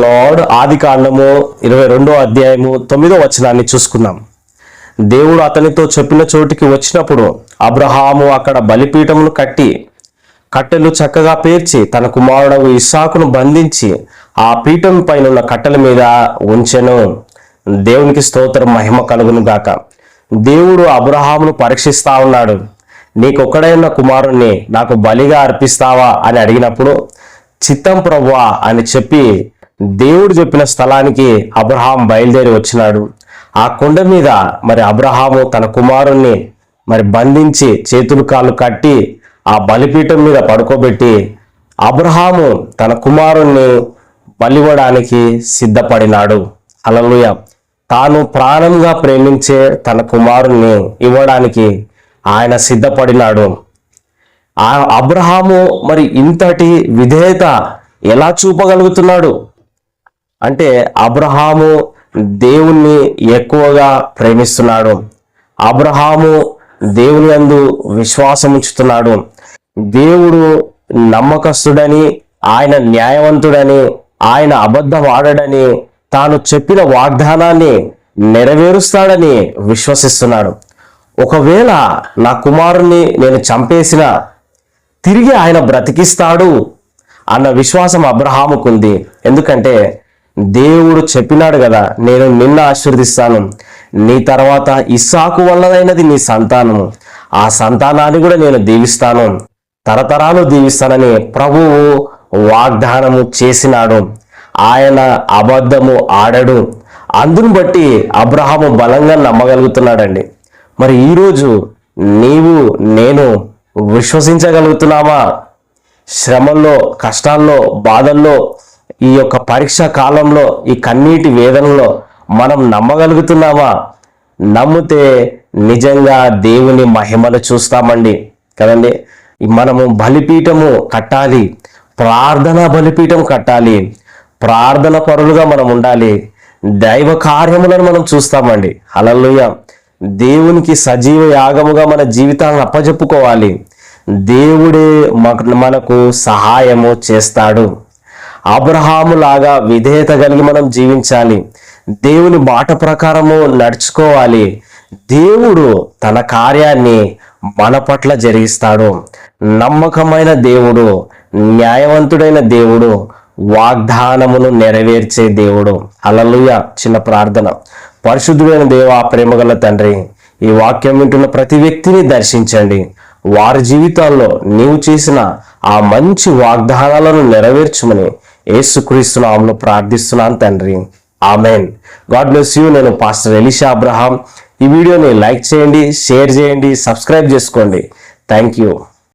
Lord ఆది కాండము ఇరవై రెండో అధ్యాయము తొమ్మిదో వచనాన్ని చూసుకుందాం. దేవుడు అతనితో చెప్పిన చోటికి వచ్చినప్పుడు అబ్రహాము అక్కడ బలిపీఠమును కట్టి కట్టెలు చక్కగా పేర్చి తన కుమారుడు ఇస్సాకును బంధించి ఆ పీఠం పైన ఉన్న కట్టెల మీద ఉంచెను. దేవునికి స్తోత్రం మహిమ కలుగును గాక. దేవుడు అబ్రహామును పరీక్షిస్తా ఉన్నాడు. నీకొక్కడైన కుమారుణ్ణి నాకు బలిగా అర్పిస్తావా అని అడిగినప్పుడు చిత్తం ప్రభువా అని చెప్పి దేవుడు చెప్పిన స్థలానికి అబ్రహాం బయలుదేరి వచ్చినాడు. ఆ కొండ మీద మరి అబ్రహాము తన కుమారుణ్ణి మరి బంధించి చేతులు కాళ్ళు కట్టి ఆ బలిపీఠం మీద పడుకోబెట్టి అబ్రహాము తన కుమారుణ్ణి బలివ్వడానికి సిద్ధపడినాడు. అలలుయ తాను ప్రాణంగా ప్రేమించే తన కుమారుణ్ణి ఇవ్వడానికి ఆయన సిద్ధపడినాడు. ఆ అబ్రహాము మరి ఇంతటి విధేయత ఎలా చూపగలుగుతున్నాడు? అంటే అబ్రహాము దేవుణ్ణి ఎక్కువగా ప్రేమిస్తున్నాడు. అబ్రహాము దేవుని అందు విశ్వాసం ఉంచుతున్నాడు. దేవుడు నమ్మకస్తుడని ఆయన న్యాయవంతుడని ఆయన అబద్ధం ఆడడని తాను చెప్పిన వాగ్దానాన్ని నెరవేరుస్తాడని విశ్వసిస్తున్నాడు. ఒకవేళ నా కుమారుణ్ణి నేను చంపేసిన తిరిగి ఆయన బ్రతికిస్తాడు అన్న విశ్వాసం అబ్రహాముకుంది. ఎందుకంటే దేవుడు చెప్పినాడు కదా నేను నిన్ను ఆశీర్దిస్తాను నీ తర్వాత ఇస్సాకు వల్లదైనది నీ సంతానము. ఆ సంతానాన్ని కూడా నేను దీవిస్తాను. తరతరాలు దీవిస్తానని ప్రభువు వాగ్దానము చేసినాడు. ఆయన అబద్ధము ఆడడు. అందును బట్టి అబ్రహాము బలంగా నమ్మగలుగుతున్నాడండి. మరి ఈరోజు నీవు నేను విశ్వసించగలుగుతున్నామా? శ్రమల్లో కష్టాల్లో బాధల్లో ఈ యొక్క పరీక్ష కాలంలో ఈ కన్నీటి వేదనలో మనం నమ్మగలుగుతున్నామా? నమ్మితే నిజంగా దేవుని మహిమలు చూస్తామండి. కదండి? మనము బలిపీఠము కట్టాలి. ప్రార్థన బలిపీఠం కట్టాలి. ప్రార్థన పరులుగా మనం ఉండాలి. దైవ కార్యములను మనం చూస్తామండి. హల్లెలూయా. దేవునికి సజీవ యాగముగా మన జీవితాలను అప్పజెప్పుకోవాలి. దేవుడే మనకు సహాయము చేస్తాడు. అబ్రహాము లాగా విధేయత కలిగి మనం జీవించాలి. దేవుని మాట ప్రకారము నడుచుకోవాలి. దేవుడు తన కార్యాన్ని మన పట్ల జరిగిస్తాడు. నమ్మకమైన దేవుడు న్యాయవంతుడైన దేవుడు వాగ్దానమును నెరవేర్చే దేవుడు. అలలుయ చిన్న ప్రార్థన. పరిశుద్ధుడైన దేవ ప్రేమగల తండ్రి ఈ వాక్యం వింటున్న ప్రతి వ్యక్తిని దర్శించండి. వారి జీవితాల్లో నీవు చేసిన ఆ మంచి వాగ్దానాలను నెరవేర్చమని ఏసుక్రీస్తు నామములో ప్రార్థిస్తున్నాను తండ్రి. ఆమెన్. God bless you. నేను పాస్టర్ ఎలిషా అబ్రహాం. ఈ వీడియోని లైక్ చేయండి షేర్ చేయండి సబ్స్క్రైబ్ చేసుకోండి. Thank you.